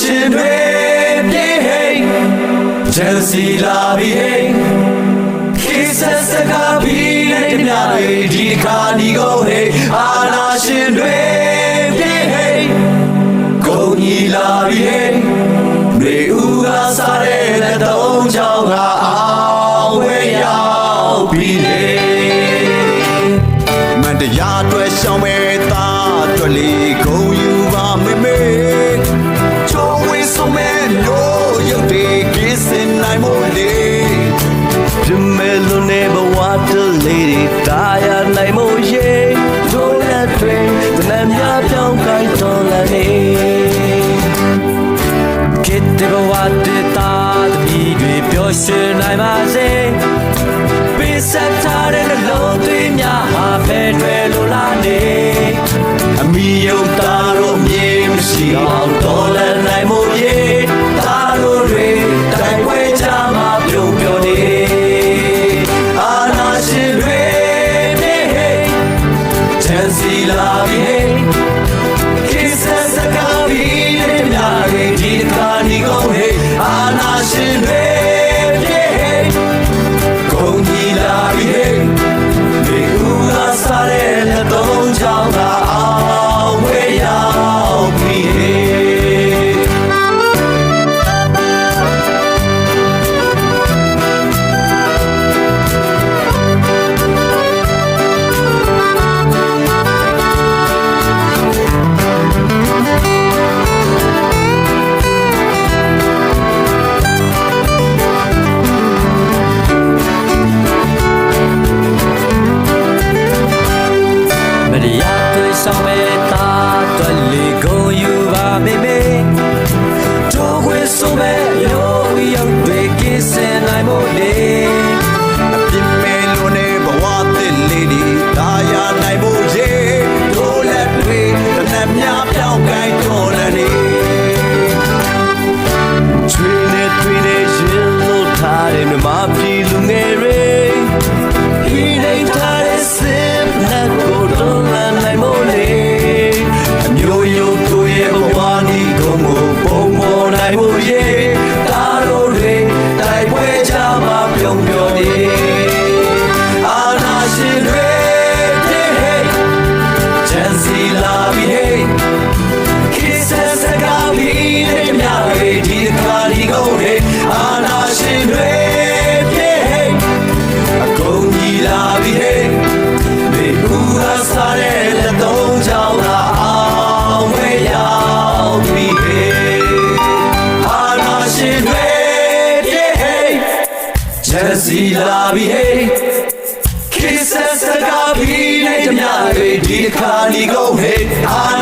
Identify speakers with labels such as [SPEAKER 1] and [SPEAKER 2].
[SPEAKER 1] ရှင်တွေပြေဟိတ်ဂျယ်စီလာပြီဟိတ်ခေဆက်စကားပြီးတဲ့မြတွေဒီခါဒီကိုဟိတ်အာနာရှင်တွေပြေဟိတ်ကိုကြီးလာပြီဟိတ်မေဦးကစားတဲ့လက်သုံးချောင်းကအောင်ဝဲရောက်ပြီလေ
[SPEAKER 2] မန်တရားအတွက်ရှောင်းမဲ ရွှင်နိုင်ပါ
[SPEAKER 1] စေပေးဆက်ထားတဲ့နှလုံးသွင်းများဟာဖဲတွေလိုလားနေအမိယုံသားတို့မြေမရှိအောင်တော်လည်နိုင်မှုရေသားတို့တွေတိုင်ပွဲကြမှာပြုံးပြောနေအာနာရှင်တွေနေဟေးချန်စီလာပြီဟေး Kiss us a coffee တဲ့မြတွေဒီတစ်ခါဒီကုန်ဟေးအာနာရှင်တွေ တ လာပြီဟေး Kiss us a coffee နဲ့ကြမြတွေဒီတစ်ခါဒီကုန်ဟေးအာနာရှင်တွေ